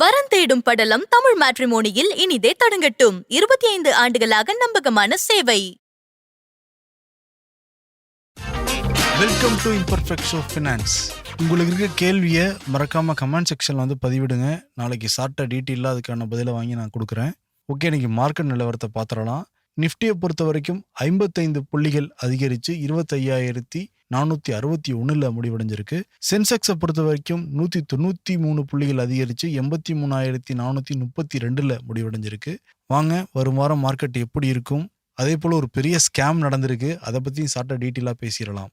வரன் தேடும் படலம் தமிழ் மேட்ரிமோனியில் இனிதே தொடங்கட்டும். இருபத்தி ஐந்து ஆண்டுகளாக நம்பகமான சேவை. Welcome to imperfect of finance உங்களுக்கு இருக்க கேள்வியை மறக்காம கமெண்ட் செக்ஷன்ல வந்து பதிவிடுங்க. நாளைக்கு சார்ட்ட டீட்டெயிலாக அதுக்கான பதிலை வாங்கி நான் கொடுக்குறேன். ஓகே இன்னைக்கு மார்க்கெட் நிலவரத்தை பார்த்துடலாம். நிஃப்டியை பொறுத்த வரைக்கும் ஐம்பத்தைந்து புள்ளிகள் அதிகரித்து இருபத்தையாயிரத்தி நானூற்றி அறுபத்தி ஒன்றில் முடிவடைஞ்சிருக்கு. சென்செக்ஸை பொறுத்த வரைக்கும் நூற்றி தொண்ணூற்றி மூணு புள்ளிகள் அதிகரித்து எண்பத்தி மூணாயிரத்தி நானூற்றி முப்பத்தி ரெண்டில் முடிவடைஞ்சிருக்கு. வாங்க வரும் வாரம் மார்க்கெட் எப்படி இருக்கும்? அதே போல் ஒரு பெரிய ஸ்கேம் நடந்திருக்கு. அதை பற்றியும் சார்ட்ட டீட்டெயிலாக பேசிடலாம்.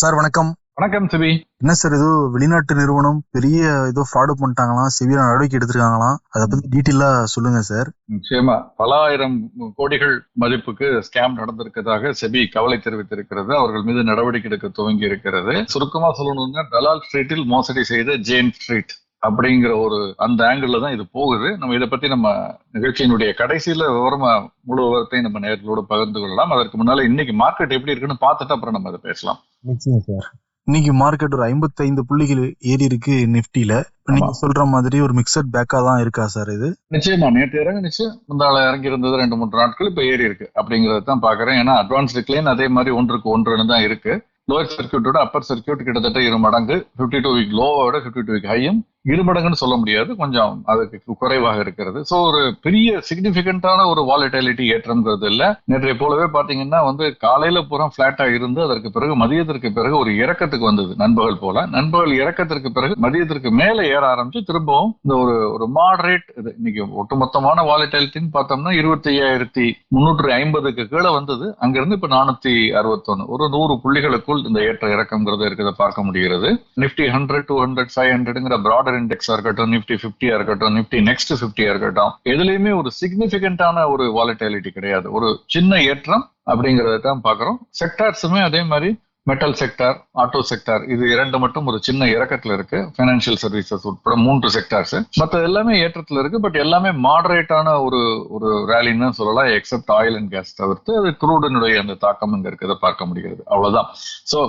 சார் வணக்கம். வணக்கம் சிவி என்ன சார் ஏதோ வெளிநாட்டு நிறுவனம் பெரிய ஏதோ ஃப்ராடு பண்ணிட்டாங்களாம் சிவியர் நடவடிக்கை எடுத்திருக்காங்களாம் அதை பத்தி டீட்டெயிலா சொல்லுங்க சார். நிச்சயமா பல ஆயிரம் கோடிகள் மதிப்புக்கு ஸ்கேம் நடந்திருக்கிறதாக செபி கவலை தெரிவித்திருக்கிறது. அவர்கள் மீது நடவடிக்கை எடுக்க துவங்கி இருக்கிறது. சுருக்கமா சொல்லணும்னா தலால் ஸ்ட்ரீட்டில் மோசடி செய்த ஜேன் ஸ்ட்ரீட் அப்படிங்கிற ஒரு அந்த ஆங்கிள் தான் இது போகுது. நம்ம இதை பத்தி நம்ம நிகழ்ச்சியினுடைய கடைசியில விவரமா முழு விவரத்தையும் நம்ம நேர்களோட பகிர்ந்து கொள்ளலாம். அதற்கு முன்னால இன்னைக்கு மார்க்கெட் எப்படி இருக்குன்னு பார்த்துட்டு அப்புறம் நம்ம அதை பேசலாம். நிச்சயம் சார். இன்னைக்கு மார்க்கெட் ஒரு ஐம்பத்தைந்து புள்ளிகள் ஏறி இருக்கு நிப்டில நீங்க. சொல்ற மாதிரி ஒரு மிக்சட் பேக்கா தான் இருக்கா சார் இது? நிச்சயமா நேற்று இறங்குனுச்சு முந்தாள இறங்கி இருந்தது ரெண்டு மூன்று நாட்கள் இப்ப ஏறி இருக்கு. அப்படிங்கறத தான் பாக்குறேன். ஏன்னா அட்வான்ஸ் டிக்ளைன் அதே மாதிரி ஒன்றுக்கு ஒன்றுன்னு தான் இருக்கு. லோயர் சர்க்கியூட்டோட அப்பர் சர்க்கியூட் கிட்டத்தட்ட இரு மடங்கு. பிப்டி டூ வீக் லோவோட பிப்டி டூ வீக் ஹையும் இரு மடங்குன்னு சொல்ல முடியாது. கொஞ்சம் அதுக்கு குறைவாக இருக்கிறது. ஸோ ஒரு பெரிய சிக்னிபிகண்டான ஒரு வாலிட்டாலிட்டி ஏற்றம்ங்கிறது இல்லை. நேற்றைய போலவே பார்த்தீங்கன்னா வந்து காலையில பூரா ஃப்ளாட்டாக இருந்து அதற்கு பிறகு மதியத்திற்கு பிறகு ஒரு இறக்கத்துக்கு வந்தது. நண்பகல் போல. நண்பகல் இறக்கத்திற்கு பிறகு மதியத்திற்கு மேலே ஏற ஆரம்பிச்சு திரும்பவும் இந்த ஒரு ஒரு மாடரேட் இது இன்னைக்கு ஒட்டுமொத்தமான வாலிட்டாலிட்டின்னு பார்த்தோம்னா இருபத்தி ஐயாயிரத்தி முன்னூற்றி ஐம்பதுக்கு கீழே வந்தது. அங்கிருந்து இப்போ நானூத்தி அறுபத்தொன்னு. ஒரு நூறு புள்ளிகளுக்குள் இந்த ஏற்ற இறக்கம்ங்கிறது இருக்கிறத பார்க்க முடிகிறது. Nifty hundred two hundred five ஹண்ட்ரட்ங்கிற broader இண்டெக்ஸா இருக்கட்டும் நிப்டி பிப்டியா இருக்கட்டும் நிப்டி நெக்ஸ்ட் பிப்டியா இருக்கட்டும் எதுலையுமே ஒரு சிக்னிபிகண்டான ஒரு வாலிட்டாலிட்டி கிடையாது. ஒரு சின்ன ஏற்றம் அப்படிங்கறத தான் பாக்குறோம் செக்டார்ஸுமே அதே மாதிரி மெட்டல் செக்டார் ஆட்டோ செக்டார் இது இரண்டு மட்டும் ஒரு சின்ன இறக்கத்துல இருக்கு. ஃபைனான்சியல் சர்வீசஸ் உட்பட மூன்று செக்டார்ஸ் மற்ற எல்லாமே ஏற்றத்துல இருக்கு பட் எல்லாமே மாடரேட்டான ஒரு ஒரு ரேலின்னு சொல்லலாம் எக்ஸப்ட் ஆயில் அண்ட் கேஸ் தவிர்த்து அது குரூடனுடைய அந்த தாக்கம் இங்க இருக்கிறத பார்க்க முடிகிறது. அவ்வளவுதான். சோ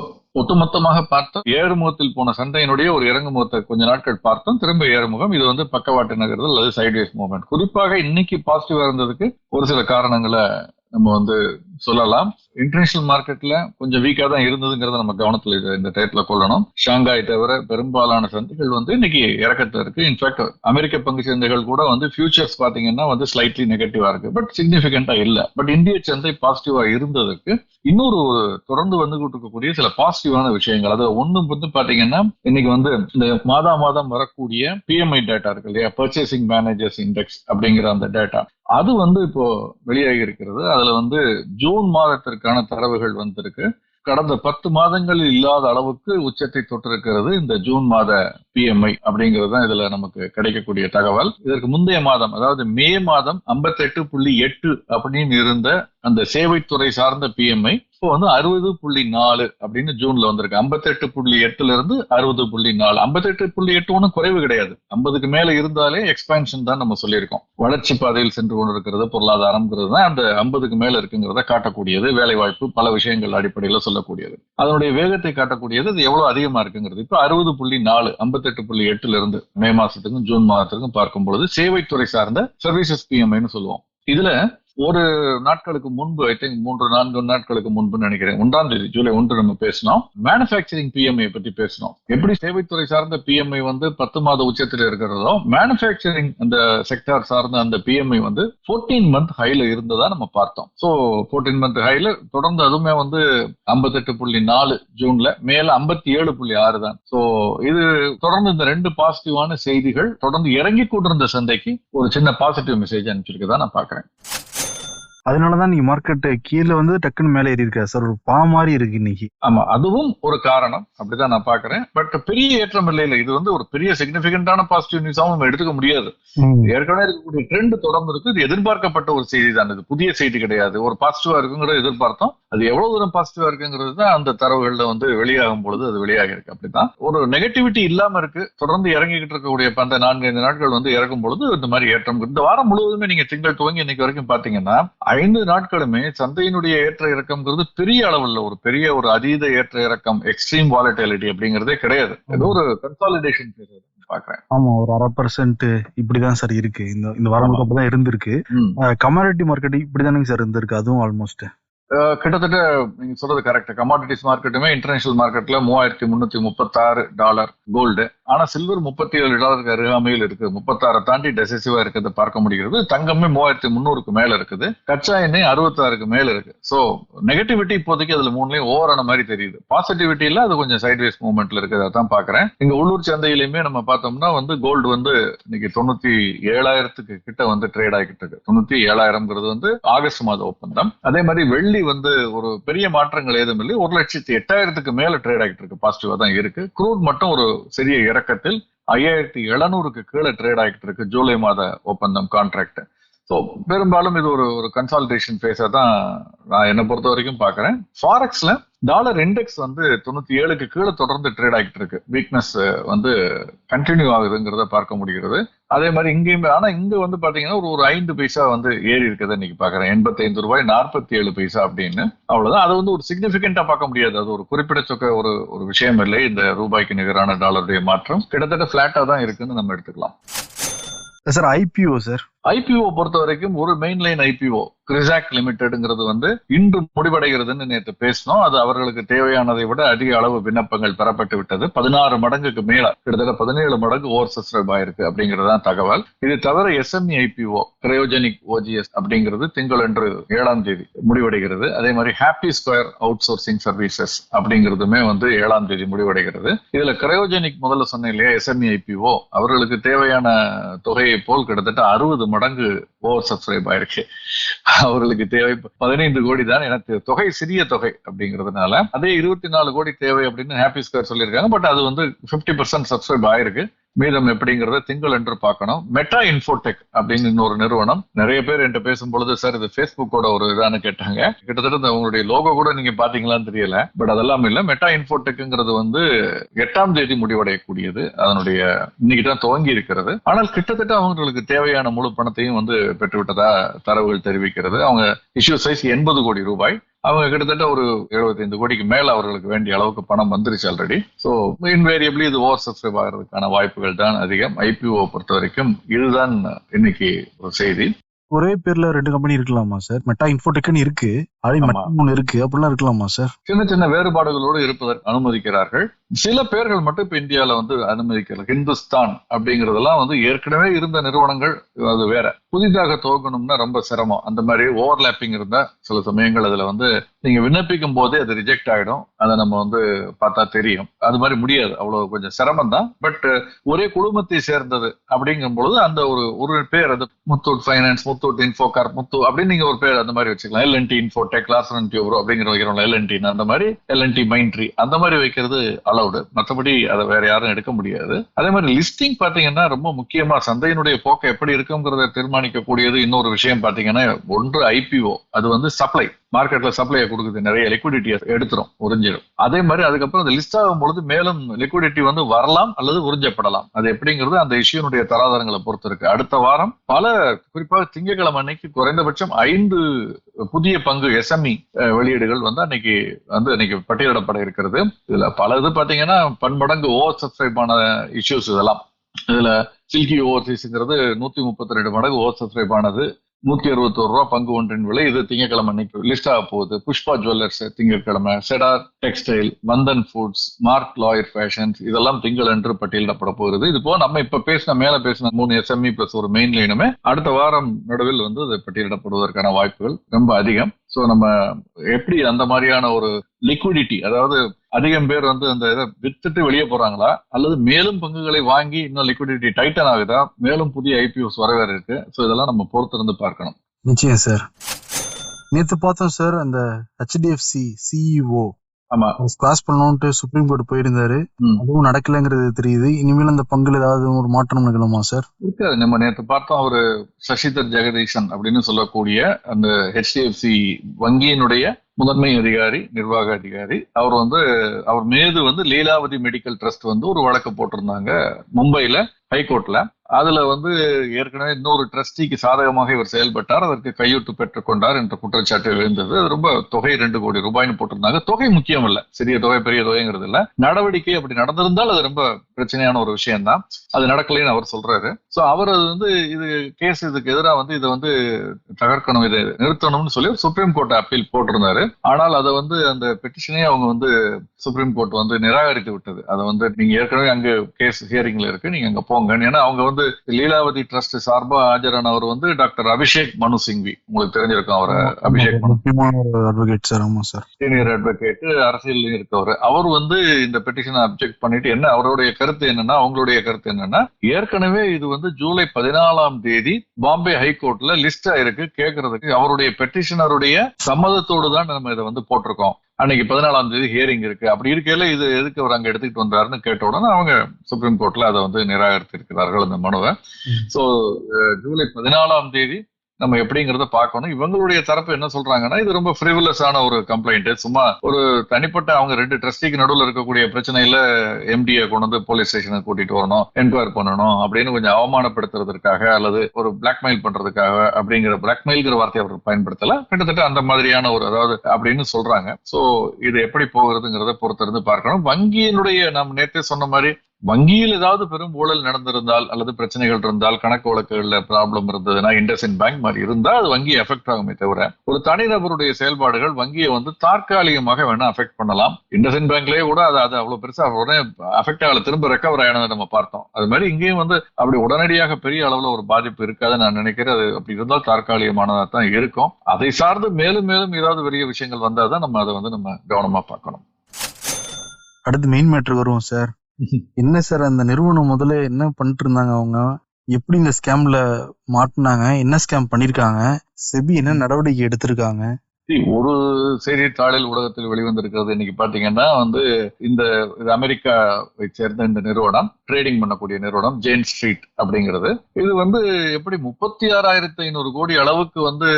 ஒட்டுமொத்தமாக பார்த்தோம் ஏறுமுகத்தில் போன சந்தையினுடைய ஒரு இறங்குமுகத்தை கொஞ்ச நாட்கள் பார்த்தோம். திரும்ப ஏறுமுகம். இது வந்து பக்கவாட்டு நகர்தல் அல்லது சைட்வேஸ் மூவ்மெண்ட் குறிப்பாக இன்னைக்கு பாசிட்டிவா இருந்ததுக்கு ஒரு சில காரணங்களை நம்ம வந்து சொல்லலாம். இன்டர்நேஷனல் மார்க்கெட்ல கொஞ்சம் வீக்கா தான் இருந்ததுங்கிறத நம்ம கவனத்துல இந்த டயத்துல கொள்ளணும். ஷாங்காய் தவிர பெரும்பாலான சந்தைகள் வந்து இன்னைக்கு இறக்கத்துல இருக்கு. இன்ஃபேக்ட் அமெரிக்க பங்கு சந்தைகள் கூட வந்து ஃபியூச்சர்ஸ் பாத்தீங்கன்னா வந்து ஸ்லைட்லி நெகட்டிவா இருக்கு. பட் சிக்னிபிகண்டா இல்ல. பட் இந்திய சந்தை பாசிட்டிவா இருந்ததுக்கு இன்னொரு தொடர்ந்து வந்து இருக்கக்கூடிய சில பாசிட்டிவான விஷயங்கள். அது ஒண்ணு வந்து பாத்தீங்கன்னா இன்னைக்கு வந்து இந்த மாதா மாதம் வரக்கூடிய பிஎம்ஐ டேட்டா இருக்கு இல்லையா? பர்ச்சேசிங் மேனேஜர்ஸ் இண்டெக்ஸ் அப்படிங்கிற அந்த டேட்டா அது வந்து இப்போ வெளியாகி இருக்கிறது. அதுல வந்து ஜூன் மாதத்திற்கான தரவுகள் வந்திருக்கு. கடந்த பத்து மாதங்களில் இல்லாத அளவுக்கு உச்சத்தை தொட்டிருக்கிறது இந்த ஜூன் மாத பிஎம்ஐ அப்படிங்கிறது தான் இதுல நமக்கு கிடைக்கக்கூடிய தகவல். இதற்கு முந்தைய மாதம் அதாவது மே மாதம் 58.8 புள்ளி எட்டு அப்படின்னு இருந்த அந்த சேவைத்துறை சார்ந்த பிஎம்ஐ இப்போ வந்து அறுபது புள்ளி நாலு அப்படின்னு ஜூன்ல வந்திருக்கு. 58.8 புள்ளி எட்டுல இருந்து அறுபது புள்ளி நாலு. 58.8 புள்ளி எட்டு ஒன்றும் குறைவு கிடையாது. ஐம்பதுக்கு மேல இருந்தாலே எக்ஸ்பான்ஷன் தான் நம்ம சொல்லியிருக்கோம். வளர்ச்சி பாதையில் சென்று கொண்டிருக்கிறது பொருளாதாரம்ங்கிறது தான் அந்த ஐம்பதுக்கு மேல இருக்குங்கிறத காட்டக்கூடியது. வேலைவாய்ப்பு பல விஷயங்கள் அடிப்படையில சொல்லக்கூடியது. அதனுடைய வேகத்தை காட்டக்கூடியது அது எவ்வளவு அதிகமா இருக்குங்கிறது. இப்போ அறுபது புள்ளி நாலு ஐம்பத்தெட்டு புள்ளி எட்டுல இருந்து மே மாசத்துக்கும் ஜூன் மாதத்துக்கும் பார்க்கும் பொழுது சேவைத்துறை சார்ந்த சர்வீசஸ் பிஎம்ஐன்னு சொல்லுவோம். இதுல ஒரு நாட்களுக்கு முன்பு ஐ திங்க் மூன்று நான்கு நாட்களுக்கு முன்பு நினைக்கிறேன். ஒன்றாம் தேதி ஜூலை ஒன்று நம்ம பேசினோம். மேனுஃபேக்சரிங் பிஎம்ஐ பத்தி பேசினோம். எப்படி சேவைத்துறை சார்ந்த பிஎம்ஐ வந்து பத்து மாத உச்சத்தில் இருக்கிறதோ மேனுஃபேக்சரிங் அந்த செக்டார் சார்ந்த அந்த பிஎம்ஐ வந்து 14 மந்த் ஹைல இருந்ததா நம்ம பார்த்தோம். சோ 14 மந்த் ஹைல தொடர்ந்து அதுவுமே வந்து 58.4 புள்ளி நாலு ஜூன்ல மேல 57.6 ஏழு புள்ளி ஆறு தான். சோ இது தொடர்ந்து இந்த ரெண்டு பாசிட்டிவான செய்திகள் தொடர்ந்து இறங்கி கொண்டிருந்த சந்தைக்கு ஒரு சின்ன பாசிட்டிவ் மெசேஜ் அனுப்பிச்சிருக்கதா நான் பாக்குறேன் அதனாலதான் நீங்க மார்க்கெட் கீழே வந்து டக்குன்னு மேலே ஏறி இருக்கா சார் ஒரு பா மாதிரி இருக்கு இன்னைக்கு. ஆமா அதுவும் ஒரு காரணம். அப்படிதான் நான் பாக்குறேன் பட் பெரிய ஏற்றம் இல்லை இது வந்து ஒரு பெரிய சிக்னிபிகண்டான பாசிட்டிவ் நியூஸாவும் நம்ம எடுத்துக்க முடியாது. ஏற்கனவே இருக்கக்கூடிய ட்ரெண்ட் தொடர்ந்து இருக்கு. இது எதிர்பார்க்கப்பட்ட ஒரு செய்தி தான். இது புதிய செய்தி கிடையாது. ஒரு பாசிட்டிவா இருக்குங்கிறத எதிர்பார்த்தோம். அது எவ்வளவு தூரம் பாசிட்டிவா இருக்குங்கிறது தான் அந்த தரவுகள்ல வந்து வெளியாகும் பொழுது அது வெளியாக இருக்கு. அப்படிதான். ஒரு நெகட்டிவிட்டி இல்லாம இருக்கு. தொடர்ந்து இறங்கிக்கிட்டு இருக்கக்கூடிய அந்த நான்கு ஐந்து நாட்கள் வந்து இறக்கும் பொழுது இந்த மாதிரி ஏற்றம். இந்த வாரம் முழுவதுமே நீங்க திங்கள் துவங்கி இன்னைக்கு வரைக்கும் பாத்தீங்கன்னா ஐந்து நாட்களுமே சந்தையினுடைய ஏற்ற இறக்கம்ங்கிறது பெரிய அளவுல ஒரு பெரிய ஒரு அதீத ஏற்ற இறக்கம் எக்ஸ்ட்ரீம் வாலட்டிலிட்டி அப்படிங்கிறதே கிடையாது. ஏதோ ஒரு கன்சாலிடேஷன் பாக்குறேன் ஆமா ஒரு அரை பர்சன்ட் இப்படிதான் சார் இருக்கு. இந்த இந்த வரம்புக்கு அப்பதான் இருந்திருக்கு. கமாடிட்டி மார்க்கெட் இப்படிதானங்க சார் இருந்திருக்கு. அதுவும் ஆல்மோஸ்ட் கிட்டத்தட்ட நீங்க சொல்றது கரெக்ட் கமாடிட்டிஸ் மார்க்கெட்டுமே இன்டர்நேஷனல் மார்க்கெட்ல மூவாயிரத்தி முன்னூத்தி முப்பத்தாறு டாலர் கோல்டு ஆனா சில்வர் முப்பத்தி ஏழு டாலருக்கு அருகாமையில் இருக்கு. முப்பத்தாறை தாண்டி டெசிசிவா இருக்கிறத பார்க்க முடிகிறது. தங்கமே மூவாயிரத்தி முந்நூறுக்கு மேல இருக்குது. கச்சா எண்ணெய் அறுபத்தாறுக்கு மேல இருக்கு. சோ நெகட்டிவிட்டி இப்போதைக்கு அதுல மூணுலயும் ஓவரான மாதிரி தெரியுது. பாசிட்டிவிட்டியில அது கொஞ்சம் சைட்வேஸ் மூவ்மெண்ட்ல இருக்கிறத தான் பாக்குறேன் இங்க உள்ளூர் சந்தையிலுமே நம்ம பார்த்தோம்னா வந்து கோல்டு வந்து இன்னைக்கு தொண்ணூத்தி ஏழாயிரத்துக்கு கிட்ட வந்து ட்ரேட் ஆகிட்டு இருக்கு. தொண்ணூத்தி ஏழாயிரம்ங்கிறது வந்து ஆகஸ்ட் மாத ஒப்பந்தம். அதே மாதிரி வெள்ளி வந்து ஒரு பெரிய மாற்றங்கள் ஏதும் இல்லை. ஒரு லட்சத்தி எட்டாயிரத்துக்கு மேல ட்ரேட் ஆகிட்டு இருக்கு. பாசிட்டிவா தான் இருக்கு. குரூட் மட்டும் ஒரு சிறிய இறக்கத்தில் ஐயாயிரத்தி எழுநூறுக்கு கீழே ட்ரேட் ஆகிட்டு இருக்கு. ஜூலை மாத ஒப்பந்தம் கான்ட்ராக்ட் ஸோ பெரும்பாலும் இது ஒரு ஒரு கன்சால்டேஷன் ஃபேஸாக தான் நான் என்னை பொறுத்த வரைக்கும் பார்க்குறேன். ஃபாரெக்ஸ்ல டாலர் இண்டெக்ஸ் வந்து தொண்ணூத்தி ஏழுக்கு கீழே தொடர்ந்து ட்ரேட் ஆகிட்டு இருக்கு. வீக்னஸ் வந்து கண்டினியூ ஆகுதுங்கிறத பார்க்க முடிகிறது. அதே மாதிரி இங்கேயுமே ஆனால் இங்கே வந்து பார்த்தீங்கன்னா ஒரு ஒரு ஐந்து பைசா வந்து ஏறி இருக்கிறத இன்னைக்கு பார்க்குறேன். எண்பத்தைந்து ரூபாய் நாற்பத்தி ஏழு பைசா அப்படின்னு. அவ்வளோதான் அது வந்து ஒரு சிக்னிஃபிகண்ட்டாக பார்க்க முடியாது. அது ஒரு குறிப்பிடத்தக்க ஒரு ஒரு விஷயம் இல்லை. இந்த ரூபாய்க்கு நிகரான டாலருடைய மாற்றம் கிட்டத்தட்ட ஃப்ளாட்டாக தான் இருக்குன்னு நம்ம எடுத்துக்கலாம். சார் ஐபிஓ சார் ஐபிஓ பொறுத்த வரைக்கும் ஒரு மெயின் லைன் ஐபிஓ கிரிசாக் லிமிடெட்ங்கிறது வந்து இன்று முடிவடைகிறதுன்னு நேற்று பேசினோம். அது அவர்களுக்கு தேவையானதை விட அதிக அளவு விண்ணப்பங்கள் பெறப்பட்டு விட்டது. பதினாறு மடங்குக்கு மேல கிட்டத்தட்ட பதினேழு மடங்கு ஓவர் சப்ஸ்கிரைப் ஆயிருக்கு அப்படிங்கறதுதான் தகவல். இது தவிர எஸ்எம்இ ஐபிஓ கிரையோஜெனிக் ஓஜிஎஸ் அப்படிங்கிறது திங்களன்று ஏழாம் தேதி முடிவடைகிறது. அதே மாதிரி happy square out sourcing services அப்படிங்கிறதுமே வந்து ஏழாம் தேதி முடிவடைகிறது. இதுல கிரையோஜெனிக் முதல்ல சொன்னேன் இல்லையா எஸ்எம்இ ஐபிஓ அவர்களுக்கு தேவையான தொகையை போல் கிட்டத்தட்ட அறுபது மடங்கு ஓவர் சப்ஸ்கிரைப் ஆயிருக்கு. அவர்களுக்கு தேவை பதினைந்து கோடி தான். எனக்கு தொகை சிறிய தொகை அப்படிங்கிறதுனால அதே இருபத்தி நாலு கோடி தேவை அப்படின்னு ஹாப்பி ஸ்கொயர் சொல்லியிருக்காங்க. பட் அது வந்து பிப்டி பர்சன்ட் சப்ஸ்கிரைப் ஆயிருக்கு. மீதம் எப்படிங்கிறத திங்கள் என்று பார்க்கணும். மெட்டா இன்ஃபோடெக் அப்படின்னு ஒரு நிறுவனம். நிறைய பேர் என்கிட்ட பேசும்பொழுது சார் இது ஃபேஸ்புக்கோட ஒரு இதான்னு கேட்டாங்க. கிட்டத்தட்ட இந்த உங்களுடைய லோகோ கூட நீங்க பாத்தீங்களான்னு தெரியல. பட் அதெல்லாம் இல்ல. மெட்டா இன்ஃபோடெக்ங்கிறது வந்து எட்டாம் தேதி முடிவடையக்கூடியது. அதனுடைய இன்னைக்கு தான் துவங்கி இருக்கிறது. ஆனால் கிட்டத்தட்ட அவங்களுக்கு தேவையான முழு பணத்தையும் வந்து பெற்றுவிட்டதா தரவுகள் தெரிவிக்கிறது. அவங்க இஷ்யூ சைஸ் எண்பது கோடி ரூபாய். அவங்க கிட்டத்தட்ட ஒரு 75 கோடிக்கு மேல அவர்களுக்கு வேண்டிய அளவுக்கு பணம் வந்துருச்சு ஆல்ரெடி ஸோ இன்வேரியபிளி இது ஓவர் சப்ஸ்கிரைப் ஆகிறதுக்கான வாய்ப்புகள் தான் அதிகம். ஐபிஓ பொறுத்த வரைக்கும் இதுதான் இன்னைக்கு ஒரு செய்தி. ஒரே பேர்ல ரெண்டு கம்பெனி இருக்கலாமா சார் மெட்டா இன்ஃபோடெக்னு இருக்கு. அதே ஆமா. மெட்டா ஒன்று இருக்கு. அப்படிலாம் இருக்கலாமா சார் சின்ன சின்ன வேறுபாடுகளோடு இருப்பதற்கு அனுமதிக்கிறார்கள். சில பேர்கள் மட்டும் இப்ப இந்தியால வந்து அனுமதிக்கல. ஹிந்துஸ்தான் அப்படிங்கறதெல்லாம் வந்து ஏற்கனவே இருந்த நிறுவனங்கள் அது வேற. புதிதாக துவங்கணும்னா ரொம்ப சிரமம். அந்த மாதிரி ஓவர்லாப்பிங் இருந்தா சில சமயங்கள் அதுல வந்து நீங்க விண்ணப்பிக்கும் போதே அது ரிஜெக்ட் ஆயிடும். அதை நம்ம வந்து பார்த்தா தெரியும். அது மாதிரி முடியாது. அவ்வளவு கொஞ்சம் சிரமம் தான் பட் ஒரே குடும்பத்தை சேர்ந்தது அப்படிங்கும் பொழுது அந்த ஒரு ஒரு பேர் அது முத்தூட் ஃபைனான்ஸ் முத்தூட் இன்ஃபோகார் முத்து அப்படின்னு நீங்க ஒரு பேர் அந்த மாதிரி வச்சுக்கலாம். எல்என்டி இன்ஃபோடெக் லாசன் டியூப்ரோ அப்படிங்கிற வைக்கிறோம் எல்என்டி அந்த மாதிரி எல்என்டி மைண்ட்ரி அந்த மாதிரி வைக்கிறது அலவுடு மற்றபடி அதை வேற யாரும் எடுக்க முடியாது. அதே மாதிரி லிஸ்டிங் பாத்தீங்கன்னா ரொம்ப முக்கியமா சந்தையினுடைய போக்கு எப்படி இருக்குங்கிறத தீர்மானிக்கக்கூடியது இன்னொரு விஷயம் பாத்தீங்கன்னா ஒன்று ஐபிஓ அது வந்து சப்ளை மார்க்கெட்ல சப்ளையை கொடுக்குது நிறைய லிக்விடிட்டியை எடுத்துரும் உறிஞ்சிடும் அதே மாதிரி அதுக்கப்புறம் அந்த லிஸ்ட் ஆகும் பொழுது மேலும் லிக்விடிட்டி வந்து வரலாம் அல்லது உறிஞ்சப்படலாம். அது எப்படிங்கிறது அந்த இஷ்யூனுடைய தராதரங்களை பொறுத்து இருக்கு அடுத்த வாரம் பல குறிப்பாக திங்கட்கிழமை அன்னைக்கு குறைந்தபட்சம் ஐந்து புதிய பங்கு எஸ்எம்இ வெளியீடுகள் வந்து அன்னைக்கு வந்து அன்னைக்கு பட்டியலிடப்பட இருக்கிறது. இதுல பல இது பாத்தீங்கன்னா பன்மடங்கு ஓவர் சப்ஸ்கிரைப் ஆன இஷ்யூஸ் இதெல்லாம். இதுல சில்கி ஓவர்சீஸ்ங்கிறது நூத்தி முப்பத்தி ரெண்டு மடங்கு ஓவர் சப்ஸ்கிரைப் ஆனது. நூத்தி அறுபத்தோரு ரூபா பங்கு ஒன்றின் விலை. இது திங்கக்கிழமை அன்னைக்கு லிஸ்ட் ஆக போகுது. புஷ்பா ஜுவல்லர்ஸ் திங்கட்கிழமை. Cedaar textile Vandan foods Marc Loire fashions இதெல்லாம் திங்கள் என்று பட்டியலிடப்பட போகிறது. இது போக நம்ம இப்ப பேசின மேல பேசின மூணு எஸ்எம்இ பிளஸ் ஒரு மெயின் லைனுமே அடுத்த வாரம் நடுவில் வந்து அது பட்டியலிடப்படுவதற்கான வாய்ப்புகள் ரொம்ப அதிகம். ஸோ நம்ம எப்படி அந்த மாதிரியான ஒரு லிக்விடிட்டி அதாவது அதிகம் பேர் வந்து அந்த இதை வித்துட்டு வெளியே போறாங்களா? அல்லது மேலும் பங்குகளை வாங்கி இன்னும் லிக்விடிட்டி டைட்டன் ஆகுதா? மேலும் புதிய ஐபிஓஸ் வரவேற இருக்கு ஸோ இதெல்லாம் நம்ம பொறுத்திருந்து பார்க்கணும். நிச்சயம் சார் நேற்று பார்த்தோம் சார் அந்த ஹெச்டிஎஃப்சி சிஇஓ ஆமா. கிளாஸ் பண்ணணும்ட்டு சுப்ரீம் கோர்ட் போயிருந்தாரு. அதுவும் நடக்கலைங்கிறது தெரியுது. இனிமேல் அந்த பங்குல ஏதாவது ஒரு மாற்றம் நிகழுமா சார் இருக்காது. நம்ம நேற்று பார்த்தோம் அவரு சசிதர் ஜெகதீசன் அப்படின்னு சொல்லக்கூடிய அந்த ஹெச்டிஎஃப்சி வங்கியினுடைய முதன்மை அதிகாரி நிர்வாக அதிகாரி. அவர் வந்து அவர் மீது வந்து லீலாவதி மெடிக்கல் ட்ரஸ்ட் வந்து ஒரு வழக்கு போட்டிருந்தாங்க மும்பையில ஹைகோர்ட்ல. அதுல வந்து ஏற்கனவே இன்னொரு ட்ரஸ்டிக்கு சாதகமாக இவர் செயல்பட்டார். அதற்கு கையூட்டு பெற்றுக்கொண்டார் என்ற குற்றச்சாட்டு எழுந்தது. அது ரொம்ப தொகை ரெண்டு கோடி ரூபாய்னு போட்டிருந்தாங்க. தொகை முக்கியம் இல்ல. சிறிய தொகை பெரிய தொகைங்கிறது இல்ல. நடவடிக்கை அப்படி நடந்திருந்தால் அது ரொம்ப பிரச்சனையான ஒரு விஷயம் தான் அது நடக்கலைன்னு அவர் சொல்றாரு. சோ அவர் அது வந்து இது கேஸ் இதுக்கு எதிராக வந்து இதை வந்து தகர்க்கணும் இதை நிறுத்தணும்னு சொல்லி சுப்ரீம் கோர்ட் அப்பீல் போட்டிருந்தாரு. ஆனால் அதை வந்து அந்த பெட்டிஷனே அவங்க வந்து சுப்ரீம் கோர்ட் வந்து நிராகரித்து விட்டது. அதை வந்து நீங்க ஏற்கனவே அங்க கேஸ் ஹியரிங்ல இருக்கு நீங்க அங்க போங்க. ஏன்னா அவங்க வந்து லீலாவதி ட்ரஸ்ட் சார்பா ஆஜரானவர் வந்து டாக்டர் அபிஷேக் மனு சிங்வி. உங்களுக்கு தெரிஞ்சிருக்கும் அவரை அபிஷேக் மனு. முக்கியமான அட்வொகேட் சார் ஆமா சார் சீனியர் அட்வொகேட் அரசியல் இருக்கவர். அவர் வந்து இந்த பெட்டிஷனை அப்செக்ட் பண்ணிட்டு என்ன அவருடைய கருத்து என்னன்னா அவங்களுடைய கருத்து என்னன்னா ஏற்கனவே இது வந்து ஜூலை பதினாலாம் தேதி பாம்பே ஹைகோர்ட்ல லிஸ்ட் ஆயிருக்கு கேட்கறதுக்கு அவருடைய பெட்டிஷனருடைய சம்மதத்தோடு தான் நம்ம இதை வந்து போட்டிருக்கோம். அன்னைக்கு பதினாலாம் தேதி ஹியரிங் இருக்கு. அப்படி இருக்கையில இது எதுக்கு அவர் அங்க எடுத்துக்கிட்டு வந்தாருன்னு கேட்ட உடனே அவங்க சுப்ரீம் கோர்ட்ல அதை வந்து நிராகரித்து இருக்கிறார்கள் அந்த மனுவை. சோ ஜூலை பதினாலாம் தேதி நம்ம எப்படிங்கறத பார்க்கணும். இவங்களுடைய தரப்பு என்ன சொல்றாங்கன்னா இது ரொம்ப ஃப்ரிவிலஸ் ஆன ஒரு கம்ப்ளைண்ட் சும்மா ஒரு தனிப்பட்ட அவங்க ரெண்டு ட்ரஸ்டிக்கு நடுவில் இருக்கக்கூடிய பிரச்சனையில எம்டியை கொண்டு வந்து போலீஸ் ஸ்டேஷனுக்கு கூட்டிட்டு வரணும் என்கொயர் பண்ணணும் அப்படின்னு கொஞ்சம் அவமானப்படுத்துறதுக்காக அல்லது ஒரு பிளாக்மெயில் பண்றதுக்காக அப்படிங்கிற பிளாக்மெயில்ங்கிற வார்த்தையை அவர் பயன்படுத்தல. கிட்டத்தட்ட அந்த மாதிரியான ஒரு அதாவது அப்படின்னு சொல்றாங்க. சோ இது எப்படி போகிறதுங்கிறத பொறுத்திருந்து பார்க்கணும். வங்கியினுடைய நாம் நேற்றே சொன்ன மாதிரி வங்கியில் ஏதாவது பெரும் ஊழல் நடந்திருந்தால் அல்லது பிரச்சனைகள் இருந்தால் கணக்கு வழக்குகள்ல ப்ராப்ளம் இருந்ததுன்னா இண்டஸ்இன் பேங்க் மாதிரி இருந்தால் அது வங்கி எஃபெக்ட் ஆகுமே தவிர ஒரு தனிநபருடைய செயல்பாடுகள் வங்கியை வந்து தற்காலிகமாக வேணா அஃபெக்ட் பண்ணலாம். இண்டஸ்இன் பேங்க்லயே கூட அது அது அவ்வளவு பெருசா உடனே அஃபெக்ட் ஆகல திரும்ப ரெக்கவர் ஆனதை நம்ம பார்த்தோம். அது மாதிரி இங்கேயும் வந்து அப்படி உடனடியாக பெரிய அளவுல ஒரு பாதிப்பு இருக்காதுன்னு நான் நினைக்கிறேன். அது அப்படி இருந்தால் தற்காலிகமானதா தான் இருக்கும். அதை சார்ந்து மேலும் மேலும் ஏதாவது பெரிய விஷயங்கள் வந்தால் தான் நம்ம அதை வந்து நம்ம கவனமா பார்க்கணும். அடுத்து மெயின் மேட்ரு வருவோம் சார் என்ன சார் அந்த நிறுவனம் முதல்ல என்ன பண்ணிட்டு இருந்தாங்க அவங்க? எப்படி இந்த ஸ்கேம்ல மாட்டினாங்க? என்ன ஸ்கேம் பண்ணிருக்காங்க? செபி என்ன நடவடிக்கை எடுத்திருக்காங்க? ஒரு செய்தித்தாளில் ஊடகத்தில் வெளிவந்திருக்கிறது இன்னைக்கு பாத்தீங்கன்னா வந்து இந்த இது அமெரிக்காவை சேர்ந்த இந்த நிறுவனம் ட்ரேடிங் பண்ணக்கூடிய நிறுவனம் ஜெயின் ஸ்ட்ரீட் அப்படிங்கிறது. இது வந்து எப்படி முப்பத்தி ஆறாயிரத்தி ஐநூறு கோடி அளவுக்கு வந்து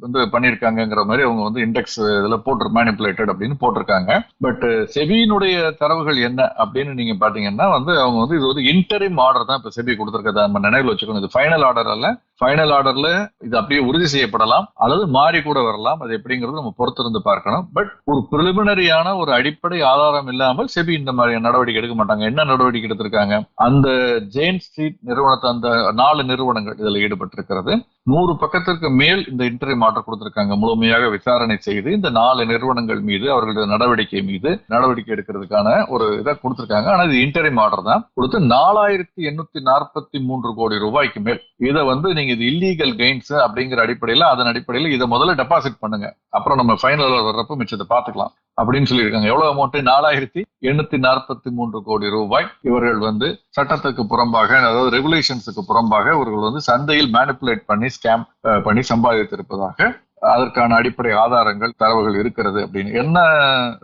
வந்து பண்ணியிருக்காங்கிற மாதிரி அவங்க வந்து இண்டெக்ஸ் இதுல போட்டு மேனிப்புலேட்டட் அப்படின்னு போட்டிருக்காங்க. பட் செபியினுடைய தரவுகள் என்ன அப்படின்னு நீங்க பாத்தீங்கன்னா வந்து அவங்க வந்து இது வந்து இன்டரிம் ஆர்டர் தான் இப்ப செபி கொடுத்துருக்கதா நம்ம நினைவில் வச்சுக்கணும். இது ஃபைனல் ஆர்டர் அல்ல. ஃபைனல் ஆர்டர்ல இது அப்படியே உறுதி செய்யப்படலாம். அல்லது மாறி கூட வரலாம். அது எப்படிங்கிறது நம்ம பொறுத்திருந்து பார்க்கணும். பட் ஒரு பிரிலிமினரியான ஒரு அடிப்படை ஆதாரம் இல்லாமல் செபி இந்த மாதிரி நடவடிக்கை எடுக்க மாட்டாங்க. என்ன நடவடிக்கை எடுத்திருக்காங்க? அந்த ஜெயின் ஸ்ட்ரீட் நிறுவனத்தை அந்த நாலு நிறுவனங்கள் இதுல ஈடுபட்டிருக்கிறது. நூறு பக்கத்திற்கு மேல் இந்த இன்டர்வியூ ஆர்டர் கொடுத்திருக்காங்க. முழுமையாக விசாரணை செய்து இந்த நாலு நிறுவனங்கள் மீது அவர்களுடைய நடவடிக்கை மீது நடவடிக்கை எடுக்கிறதுக்கான ஒரு இதை கொடுத்திருக்காங்க. ஆனா இது இன்டர்வியூ ஆர்டர் தான். கொடுத்து நாலாயிரத்தி எண்ணூத்தி நாற்பத்தி மூன்று கோடி ரூபாய்க்கு மேல். இதை வந்து நீங்க இது இல்லீகல் கெயின்ஸ் அப்படிங்கிற அடிப்படையில அதன் அடிப்படையில இதை முதல்ல டெபாசிட் பண்ணுங்க. அப்புறம் நம்ம ஃபைனல் வர்றப்ப மிச்சத்தை பாத்துக்கலாம் அப்படின்னு சொல்லியிருக்காங்க. எவ்வளவு அமௌண்ட் நாலாயிரத்தி எண்ணூத்தி நாற்பத்தி மூன்று கோடி ரூபாய் இவர்கள் வந்து சட்டத்துக்கு புறம்பாக அதாவது ரெகுலேஷன்ஸுக்கு புறம்பாக இவர்கள் வந்து சந்தையில் மேனிப்புலேட் பண்ணி ஸ்கேம் பண்ணி சம்பாதித்திருப்பதாக அதற்கான அடிப்படை ஆதாரங்கள் தரவுகள் இருக்கிறது அப்படின்னு. என்ன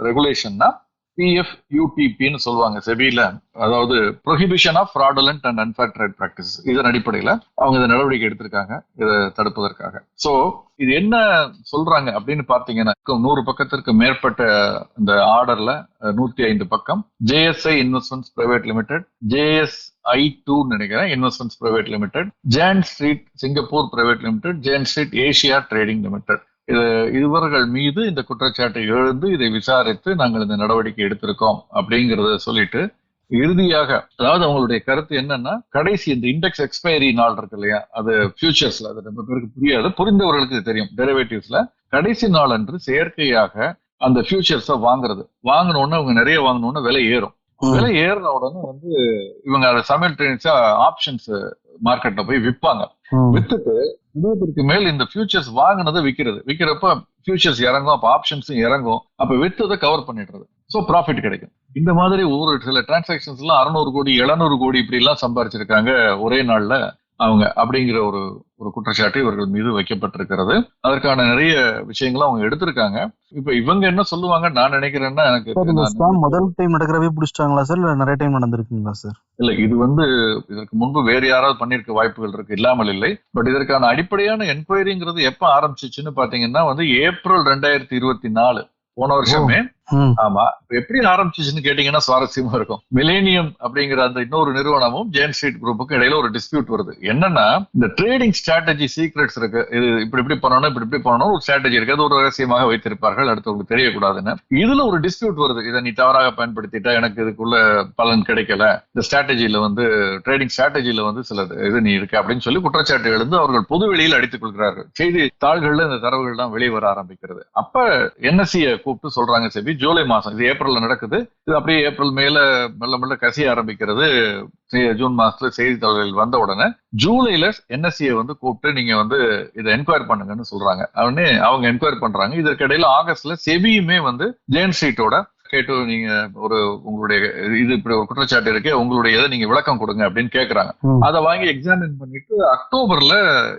ரெகுலேஷன்னா பிஎஃப் யூடிபின்னு சொல்லுவாங்க செபியில. அதாவது prohibition of fraudulent and unfair trade practice இதன் அடிப்படையில் அவங்க இந்த நடவடிக்கை எடுத்திருக்காங்க இதை தடுப்பதற்காக. ஸோ இது என்ன சொல்றாங்க அப்படின்னு பார்த்தீங்கன்னா நூறு பக்கத்திற்கு மேற்பட்ட இந்த ஆர்டர்ல நூத்தி ஐந்து பக்கம் JSI investments private limited JS I two நினைக்கிறேன் investments private limited Jane Street Singapore private limited Jane Street Asia trading limited இவர்கள் மீது இந்த குற்றச்சாட்டை எழுந்து இதை விசாரித்து நாங்கள் இந்த நடவடிக்கை எடுத்திருக்கோம் அப்படிங்கிறத சொல்லிட்டு இறுதியாக அதாவது அவங்களுடைய கருத்து என்னன்னா கடைசி இந்த இண்டெக்ஸ் எக்ஸ்பைரி நாள் இருக்கு இல்லையா அது ஃபியூச்சர்ஸ்ல அது ரொம்ப பேருக்கு புரியாது புரிந்தவர்களுக்கு தெரியும் டெரிவேட்டிவ்ஸ்ல கடைசி நாள் அன்று செயற்கையாக அந்த ஃபியூச்சர்ஸை வாங்குறது. வாங்கினோன்னு அவங்க நிறைய வாங்கினோன்னு விலை ஏறும். விலை ஏறின உடனே வந்து இவங்க அதை சமையல் ட்ரெயின்ஸா ஆப்ஷன்ஸ் மார்க்கெட்ல போய் விற்பாங்க வித்துட்டு இருபதுக்கு மேல் இந்த ஃபியூச்சர்ஸ் வாங்கினதை விற்கிறது விற்கிறப்ப ஃபியூச்சர்ஸ் இறங்கும் அப்ப ஆப்ஷன்ஸும் இறங்கும். அப்ப வித்ததை கவர் பண்ணிடுறது. ஸோ ப்ராஃபிட் கிடைக்கும். இந்த மாதிரி ஒரு சில டிரான்சாக்ஷன்ஸ் எல்லாம் அறுநூறு கோடி எழுநூறு கோடி இப்படி எல்லாம் சம்பாரிச்சிருக்காங்க ஒரே நாள்ல. அவங்க அப்படிங்கிற ஒரு ஒரு குற்றச்சாட்டு இவர்கள் மீது வைக்கப்பட்டிருக்கிறது. அதற்கான நிறைய விஷயங்களை அவங்க எடுத்திருக்காங்க. இப்ப இவங்க என்ன சொல்லுவாங்க நான் நினைக்கிறேன்னா எனக்கு முதல் டைம் நடக்கிறவே பிடிச்சிட்டாங்களா சார்? இல்ல நிறைய டைம் நடந்திருக்குங்களா சார்? இல்ல இது வந்து இதற்கு முன்பு வேறு யாராவது பண்ணிருக்க வாய்ப்புகள் இருக்கு இல்லாமல் இல்லை. பட் இதற்கான அடிப்படையான என்கொயரிங்கிறது எப்ப ஆரம்பிச்சிச்சுன்னு பாத்தீங்கன்னா வந்து ஏப்ரல் ரெண்டாயிரத்தி இருபத்தி நாலு போன வருஷமே. ஆமா. எப்படி ஆரம்பிச்சிச்சுன்னு கேட்டீங்கன்னா சுவாரஸ்யமா இருக்கும். மிலேனியம் அப்படிங்கிற அந்த இன்னொரு நிறுவனமும் ஜெயின் ஸ்ட்ரீட் குரூப்புக்கு இடையில ஒரு டிஸ்பியூட் வருது. என்னன்னா இந்த ட்ரேடிங் ஸ்ட்ராட்டஜி சீக்ரெட்ஸ் இருக்கு. இது இப்படி இப்படி பண்ணணும் இப்படி இப்படி பண்ணணும் ஒரு ஸ்ட்ராட்டஜி இருக்கு. அது ஒரு ரகசியமாக வைத்திருப்பார்கள். அடுத்தவங்களுக்கு தெரியக்கூடாதுன்னு. இதுல ஒரு டிஸ்பியூட் வருது. இதை நீ தவறாக பயன்படுத்திட்டா எனக்கு இதுக்குள்ள பலன் கிடைக்கல. இந்த ஸ்ட்ராட்டஜியில வந்து ட்ரேடிங் ஸ்ட்ராட்டஜியில வந்து சில இது நீ இருக்கு அப்படின்னு சொல்லி குற்றச்சாட்டு எழுந்து அவர்கள் பொது வெளியில் அடித்துக் கொள்கிறார்கள். செய்தி தாள்கள்ல இந்த தரவுகள் தான் வெளியே வர ஆரம்பிக்கிறது அப்ப என்எஸ்சியை கூப்பிட்டு சொல்றாங்க செபி. ஜூலை மாசம் இது ஏப்ரல்ல நடக்குது. இது அப்படியே ஏப்ரல் மேல மெல்ல மெல்ல கசிய ஆரம்பிக்கிறது. ஜூன் மாசத்துல செய்தித்தாள்கள் வந்த உடனே ஜூலைல என்எஸ்சியை வந்து கூப்பிட்டு நீங்க வந்து இதை என்கொயர் பண்ணுங்கன்னு சொல்றாங்க. அவனே அவங்க என்கொயர் பண்றாங்க. இதற்கிடையில ஆகஸ்ட்ல செபியுமே வந்து ஜெயின் ஸ்ட்ரீட்டோட கேட்டு நீங்க ஒரு உங்களுடைய இது இப்படி ஒரு குற்றச்சாட்டு இருக்கு உங்களுடைய இதை நீங்க விளக்கம் கொடுங்க அப்படின்னு கேக்குறாங்க. அதை வாங்கி எக்ஸாமின் பண்ணிட்டு அக்டோபர்ல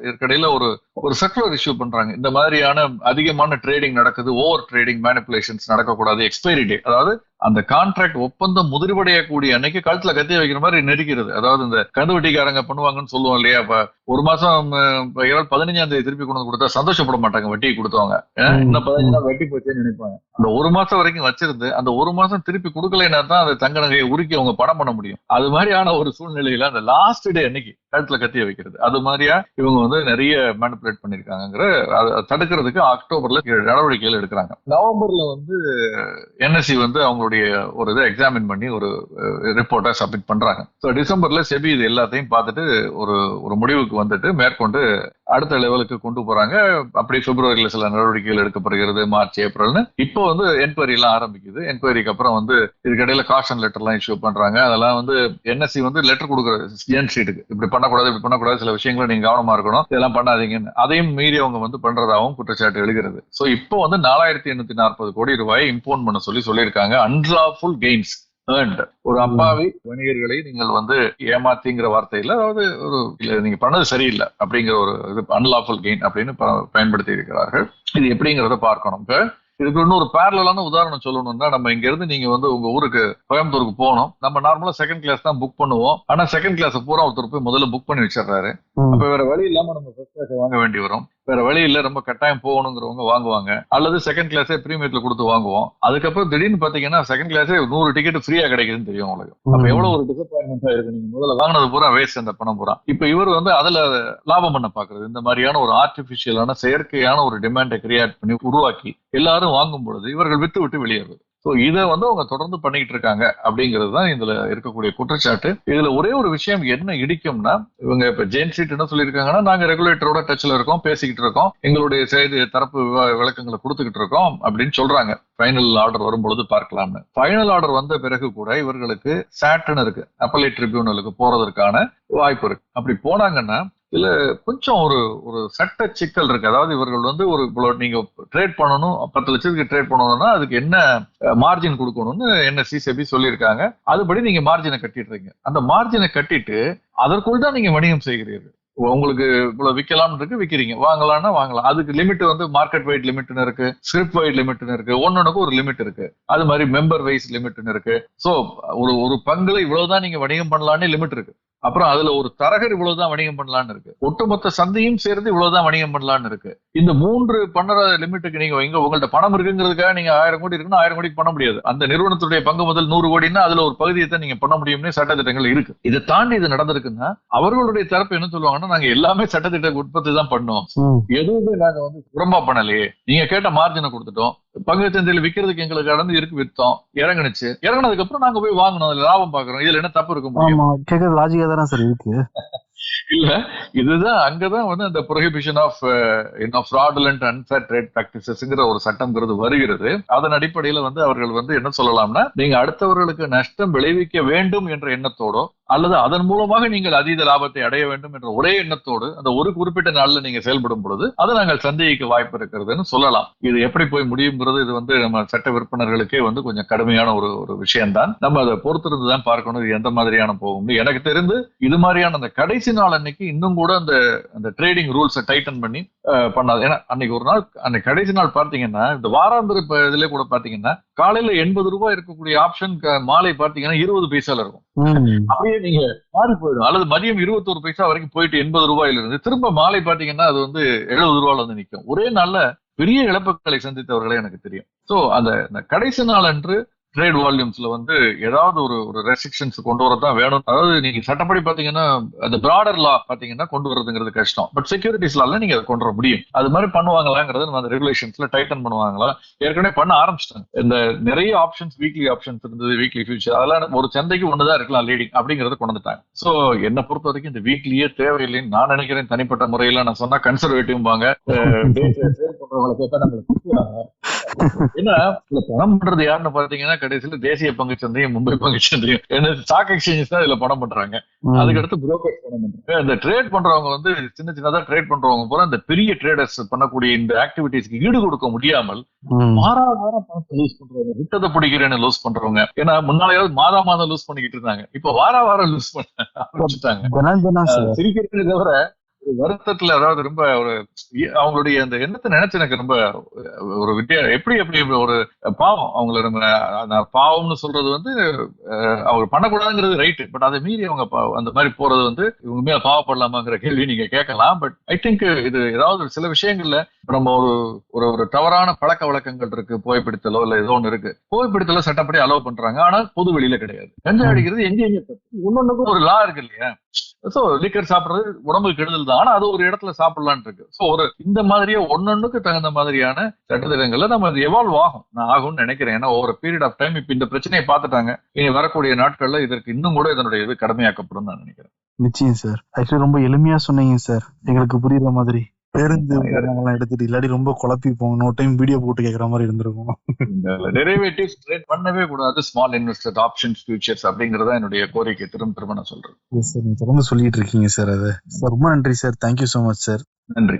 இதற்கிடையில ஒரு ஒரு சர்க்குலர் இஷ்யூ பண்றாங்க. இந்த மாதிரியான அதிகமான ட்ரேடிங் நடக்குது ஓவர் ட்ரேடிங் மேனிப்புலேஷன்ஸ் நடக்கக்கூடாது எக்ஸ்பைரி டே அதாவது அந்த கான்ட்ராக்ட் ஒப்பந்தம் முதிர்வடையக்கூடிய அன்னைக்கு கழுத்துல கத்தி வைக்கிற மாதிரி நெருக்கிறது. அதாவது இந்த கந்துவட்டிக்காரங்க பண்ணுவாங்கன்னு சொல்லுவோம் இல்லையா? இப்ப ஒரு மாசம் இருபது பதினஞ்சாம் தேதி திருப்பி கொண்டு வந்து கொடுத்தா சந்தோஷப்பட மாட்டாங்க வட்டி கொடுத்தவங்க. இன்னும் பதினஞ்சு நாள் வட்டி போச்சேன்னு நினைப்பாங்க. அந்த ஒரு மாசம் வரைக்கும் வச்சிருந்து அந்த ஒரு மாசம் திருப்பி கொடுக்கலைன்னா தான் அந்த தங்க நகையை உருக்கி அவங்க பணம் பண்ண முடியும். அது மாதிரியான ஒரு சூழ்நிலையில அந்த லாஸ்ட் டே அன்னைக்கு கழுத்துல கத்திய வைக்கிறது. அது மாதிரியா இவங்க வந்து நிறைய மேனிபுலேட் பண்ணிருக்காங்கிற தடுக்கிறதுக்கு அக்டோபர்ல நடவடிக்கைகள் எடுக்கிறாங்க. நவம்பர்ல வந்து என்எஸ்சி வந்து அவங்களுடைய ஒரு இதை எக்ஸாமின் பண்ணி ஒரு ரிப்போர்ட்டை சப்மிட் பண்றாங்க. ஸோ டிசம்பர்ல செபி இது எல்லாத்தையும் பார்த்துட்டு ஒரு ஒரு முடிவுக்கு வந்துட்டு மேற்கொண்டு அடுத்த லெவலுக்கு கொண்டு போறாங்க. அப்படி பிப்ரவரியில சில நடவடிக்கைகள் எடுக்கப்படுகிறது மார்ச் ஏப்ரல்னு. இப்போ வந்து என்கொயரி எல்லாம் ஆரம்பிக்குது. என்கொயரிக்கு அப்புறம் வந்து இதுக்கிடையில காஷன் லெட்டர் எல்லாம் இஷ்யூ பண்றாங்க. அதெல்லாம் வந்து என்எஸ்சி வந்து லெட்டர் கொடுக்குற ஜென் சீட்டுக்கு இப்படி பண்ணக்கூடாது இப்படி பண்ணக்கூடாது சில விஷயங்களை நீங்க கவனமா இருக்கணும். இதெல்லாம் பண்ணாதீங்கன்னு. அதையும் மீறி அவங்க வந்து பண்றதாகவும் குற்றச்சாட்டு எழுகிறது. சோ இப்போ வந்து நாலாயிரத்தி எண்ணூத்தி நாற்பது கோடி ரூபாய் இம்போன் பண்ண சொல்லி சொல்லியிருக்காங்க. அன்லாஃபுல் கெயின்ஸ் ஒரு அப்பாவி வணிகர்களை நீங்கள் வந்து ஏமாத்திங்கிற வார்த்தையில அதாவது ஒரு நீங்க பண்ணது சரியில்லை அப்படிங்கிற ஒரு இது அன்லாஃபுல் கெயின் அப்படின்னு பயன்படுத்தி இருக்கிறார்கள் இது எப்படிங்கிறத பார்க்கணும். இப்ப இதுக்கு இன்னொரு பேரலான உதாரணம் சொல்லணும்னா நம்ம இங்க இருந்து நீங்க வந்து உங்க ஊருக்கு கோயம்புத்தூருக்கு போகணும். நம்ம நார்மலா செகண்ட் கிளாஸ் தான் புக் பண்ணுவோம். ஆனா செகண்ட் கிளாஸ் பூரா ஒருத்தர் போய் முதல்ல புக் பண்ணி வச்சிடுறாரு. அப்ப வேற வழி இல்லாம நம்ம ஃபர்ஸ்ட் கிளாஸ் வாங்க வேண்டி வரும். வேற வழி இல்ல ரொம்ப கட்டாயம் போகணுங்கிறவங்க வாங்குவாங்க. அல்லது செகண்ட் கிளாஸே பிரீமியத்துல கொடுத்து வாங்குவோம். அதுக்கப்புறம் திடீர்னு பாத்தீங்கன்னா செகண்ட் கிளாஸே நூறு டிக்கெட் ஃப்ரீயா கிடைக்குதுன்னு தெரியும் உங்களுக்கு. அப்ப. எவ்வளவு ஒரு டிசப்பாயின்மெண்டா இருக்கு? நீங்க முதல்ல வாங்கினது பூரா வேஸ்ட் அந்த பணம் பூரா. இப்ப இவர் வந்து அதுல லாபம் பண்ண பாக்குறது இந்த மாதிரியான ஒரு ஆர்டிபிஷியலான செயற்கையான ஒரு டிமாண்டை கிரியேட் பண்ணி உருவாக்கி எல்லாரும் வாங்கும் பொழுது இவர்கள் வித்து விட்டு வெளியேறுது ஸோ இதை வந்து அவங்க தொடர்ந்து பண்ணிக்கிட்டு இருக்காங்க அப்படிங்கிறது தான் இதுல இருக்கக்கூடிய குற்றச்சாட்டு. இதுல ஒரே ஒரு விஷயம் என்ன இடிக்கும்னா இவங்க இப்ப ஜெயின் ஸ்ட்ரீட் என்ன சொல்லியிருக்காங்கன்னா நாங்க ரெகுலேட்டரோட டச்ல இருக்கோம் பேசிக்கிட்டு இருக்கோம் எங்களுடைய செய்தி தரப்பு விவ- விளக்கங்களை கொடுத்துக்கிட்டு இருக்கோம் அப்படின்னு சொல்றாங்க. ஃபைனல் ஆர்டர் வரும்பொழுது பார்க்கலாம்னு. ஃபைனல் ஆர்டர் வந்த பிறகு கூட இவர்களுக்கு சாட்டன் இருக்கு அப்பலேட் ட்ரிபியூனலுக்கு போறதற்கான வாய்ப்பு இருக்கு. அப்படி போனாங்கன்னா இதுல கொஞ்சம் ஒரு ஒரு சட்ட சிக்கல் இருக்கு. அதாவது இவர்கள் வந்து ஒரு இவ்வளவு நீங்க ட்ரேட் பண்ணணும் பத்து லட்சத்துக்கு ட்ரேட் பண்ணணும்னா அதுக்கு என்ன மார்ஜின் கொடுக்கணும்னு என்ன சிசிபி சொல்லியிருக்காங்க. அதுபடி நீங்க மார்ஜினை கட்டிடுறீங்க. அந்த மார்ஜினை கட்டிட்டு அதற்குள் தான் நீங்க வணிகம் செய்கிறீர்கள். உங்களுக்கு இவ்வளவு விற்கலாம்னு இருக்கு விக்கிறீங்க. வாங்கலாம்னா வாங்கலாம். அதுக்கு லிமிட் வந்து மார்க்கெட் வைட் லிமிட்னு இருக்கு ஸ்கிரிப்ட் வைட் லிமிட்னு இருக்கு ஒன்னொன்னுக்கு ஒரு லிமிட் இருக்கு. அது மாதிரி மெம்பர் வைஸ் லிமிட்னு இருக்கு. சோ ஒரு ஒரு பங்குல இவ்வளவுதான் நீங்க வணிகம் பண்ணலாம்னு லிமிட் இருக்கு. அப்புறம் அதுல ஒரு தரகர் இவ்வளவுதான் வணிகம் பண்ணலாம்னு இருக்கு. ஒட்டுமொத்த சந்தையும் சேர்ந்து இவ்வளவுதான் வணிகம் பண்ணலாம்னு இருக்கு. இந்த மூன்று பண்ணுற லிமிட்டுக்கு நீங்க எங்க உங்கள்ட்ட பணம் இருக்குங்கிறதுக்காக நீங்க ஆயிரம் கோடி இருக்குன்னா ஆயிரம் கோடிக்கு பண்ண முடியாது. அந்த நிறுவனத்துடைய பங்கு முதல் நூறு கோடின்னா அதுல ஒரு பகுதியை தான் நீங்க பண்ண முடியும்னு சட்டத்திட்டங்கள் இருக்கு. இதை தாண்டி இது நடந்திருக்குன்னா அவர்களுடைய தரப்பு என்ன சொல்லுவாங்கன்னா நாங்க எல்லாமே சட்டத்திட்ட உற்பத்தி தான் பண்ணோம். எதுவுமே நாங்க வந்து புறம்பா பண்ணலையே. நீங்க கேட்ட மார்ஜினை கொடுத்துட்டோம். பங்கு சந்தையில் விற்கிறதுக்கு எங்களுக்கு கடந்து இருக்கு வித்தோம். இறங்குனுச்சு. இறங்குனதுக்கு அப்புறம் நாங்க போய் வாங்கணும். அதுல லாபம் பாக்குறோம் இதுல என்ன தப்பு இருக்க முடியும்? கேக்குறது லாஜிக்கா தானே சார் இருக்கு. இல்ல. இதுதான் அங்கதான் வந்து அந்த prohibition of fraudulent unfair trade பிராக்டிசஸ்ங்கிற ஒரு சட்டம்ங்கிறது வருகிறது. அதன் அடிப்படையில வந்து அவர்கள் வந்து என்ன சொல்லலாம்னா நீங்க அடுத்தவர்களுக்கு நஷ்டம் விளைவிக்க வேண்டும் என்ற எண்ணத்தோடோ அல்லது அதன் மூலமாக நீங்கள் அதீத லாபத்தை அடைய வேண்டும் என்ற ஒரே எண்ணத்தோடு அந்த ஒரு குறிப்பிட்ட நாள்ல நீங்க செயல்படும் பொழுது அதை நாங்கள் சந்தேகிக்க வாய்ப்பு இருக்கிறதுன்னு சொல்லலாம். இது எப்படி போய் முடியுங்கிறது இது வந்து நம்ம சட்ட விற்பனர்களுக்கே வந்து கொஞ்சம் கடுமையான ஒரு ஒரு விஷயம்தான். நம்ம அதை பொறுத்திருந்து தான் பார்க்கணும். இது எந்த மாதிரியான போகும் எனக்கு தெரிந்து இது மாதிரியான அந்த கடைசி நாள் அன்னைக்கு இன்னும் கூட அந்த அந்த ட்ரேடிங் ரூல்ஸை டைட்டன் பண்ணி பண்ணாது. ஏன்னா அன்னைக்கு ஒரு நாள் அன்னைக்கு கடைசி நாள் பார்த்தீங்கன்னா இந்த வாராந்திர இதுல கூட பாத்தீங்கன்னா காலையில எண்பது ரூபாய் இருக்கக்கூடிய ஆப்ஷன் மாலை பார்த்தீங்கன்னா இருபது பைசால இருக்கும். அப்படியே நீங்க மாறி போயிடும். அல்லது மதியம் இருபத்தோரு பைசா வரைக்கும் போயிட்டு எண்பது ரூபாயில இருந்து திரும்ப மாலை பாத்தீங்கன்னா அது வந்து எழுபது ரூபாயில வந்து நிக்கும். ஒரே நாள்ல பெரிய இழப்புகளை சந்தித்தவர்களே எனக்கு தெரியும். சோ அந்த கடைசி நாள் அன்று ட்ரேட் வால்யூம்ஸ்ல வந்து ஏதாவது ஒரு ஒரு ரெஸ்ட்ரிக்ஷன்ஸ் கொண்டு வரதான் வேணும். அதாவது நீங்க சட்டப்படி பாத்தீங்கன்னா அந்த பிராடர் லா பாத்தீங்கன்னா கொண்டு வரதுங்கிறது கஷ்டம். பட் செக்யூரிட்டிஸ் லால நீங்க அதை கொண்டு வர முடியும். அது மாதிரி பண்ணுவாங்களாங்கிறது நம்ம அந்த ரெகுலேஷன்ஸ்ல டைட்டன் பண்ணுவாங்களா? ஏற்கனவே பண்ண ஆரம்பிச்சிட்டாங்க. இந்த நிறைய ஆப்ஷன்ஸ் வீக்லி ஆப்ஷன்ஸ் இருந்தது வீக்லி ஃபியூச்சர் அதெல்லாம் ஒரு சந்தைக்கு ஒண்ணுதான் இருக்கலாம் லீடிங் அப்படிங்கறத கொண்டு வந்துட்டாங்க. சோ என்ன பொறுத்த வரைக்கும் இந்த வீக்லியே தேவையில்லைன்னு நான் நினைக்கிறேன். தனிப்பட்ட முறையில நான் சொன்னா கன்சர்வேட்டிவ் பாங்க பண்றவங்களை கேட்டா ஏன்னா பணம் பண்றது யாருன்னு பாத்தீங்கன்னா கடைசியில தேசிய பங்கு சந்தையும் மும்பை பங்கு சந்தையும் ஸ்டாக் எக்ஸ்சேஞ்சஸ் தான் இதுல பணம் பண்றாங்க. அதுக்கடுத்து புரோக்கர்ஸ் பணம் பண்றாங்க. இந்த ட்ரேட் பண்றவங்க வந்து சின்ன சின்னதா ட்ரேட் பண்றவங்க பூரா இந்த பெரிய ட்ரேடர்ஸ் பண்ணக்கூடிய இந்த ஆக்டிவிட்டிஸ்க்கு ஈடு கொடுக்க முடியாமல் ம். வாரா வாரம் பணத்தை லூஸ் பண்றவங்க விட்டதை பிடிக்கிறேன்னு லூஸ் பண்றவங்க. ஏன்னா முன்னாலேயாவது மாதா மாதம் லூஸ் பண்ணிக்கிட்டு இருந்தாங்க. இப்ப வாரா வாரம் லூஸ் பண்ண ஆரம்பிச்சுட்டாங்க. தினம் தினம் சார். சிரிக்கிறதே தவிர வருத்தத்துல அதாவது ரொம்ப ஒரு அவங்களுடைய அந்த எண்ணத்தை நினைச்சு எனக்கு ரொம்ப ஒரு வித்தியா எப்படி எப்படி ஒரு பாவம் அவங்கள நம்ம பாவம்னு சொல்றது வந்து அஹ், அவங்க பண்ணக்கூடாதுங்கிறது ரைட்டு பட் அதை மீறி அவங்க பா- அந்த மாதிரி போறது வந்து இவங்க மேல பாவப்படலாமாங்கிற கேள்வி நீங்க கேட்கலாம் பட் ஐ திங்க் இது ஏதாவது சில விஷயங்கள்ல நம்ம ஒரு ஒரு ஒரு தவறான பழக்க வழக்கங்கள் இருக்கு புகைப்பிடித்தலோ இல்ல ஏதோ ஒண்ணு இருக்கு புகைப்பிடித்தலோ சட்டப்படி அலோவ் பண்றாங்க ஆனா பொது வெளியில கிடையாது. கஞ்சா அடிக்கிறது எங்க எங்க தப்பு ஒன்னொன்னுக்கும் ஒரு லா இருக்கு இல்லையா? சோ லிக்கர் சாப்பிடுறது உடம்புக்கு கெடுதல் தான் ஆனா அது ஒரு இடத்துல சாப்பிடலான் இருக்கு சோ ஒரு இந்த மாதிரியே ஒன்னொன்னுக்கு தகுந்த மாதிரியான சட்டத்திட்டங்கள்ல நம்ம அது எவால்வ் ஆகும். நான் ஆகும்னு நினைக்கிறேன். ஏன்னா ஒரு பீரியட் ஆஃப் டைம் இப்ப இந்த பிரச்சனையை பார்த்துட்டாங்க. இனி வரக்கூடிய நாட்கள்ல இதற்கு இன்னும் கூட இதனுடைய இது கடமையாக்கப்படும் நான் நினைக்கிறேன். நிச்சயம் சார் ஆக்சுவலி ரொம்ப எளிமையா சொன்னீங்க சார் எங்களுக்கு புரியுற மாதிரி. பேருந்து எல்லாம் எடுத்துட்டு இல்லாட்டி ரொம்ப குழப்பி போங்க நோ டைம் வீடியோ போட்டு கேக்குற மாதிரி இருந்திருக்கும். டெரிவேட்டிவ்ஸ் ட்ரேட் பண்ணவே கூடாது. ஸ்மால் இன்வெஸ்டர் ஆப்ஷன்ஸ் ஃபியூச்சர்ஸ் அப்படிங்கறத என்னுடைய கோரிக்கை. திரும்ப திரும்ப நான் சொல்றேன். Sir. நீங்க தொடர்ந்து சொல்லிட்டு இருக்கீங்க சார் அது. சார் ரொம்ப நன்றி sir thank you so much sir நன்றி.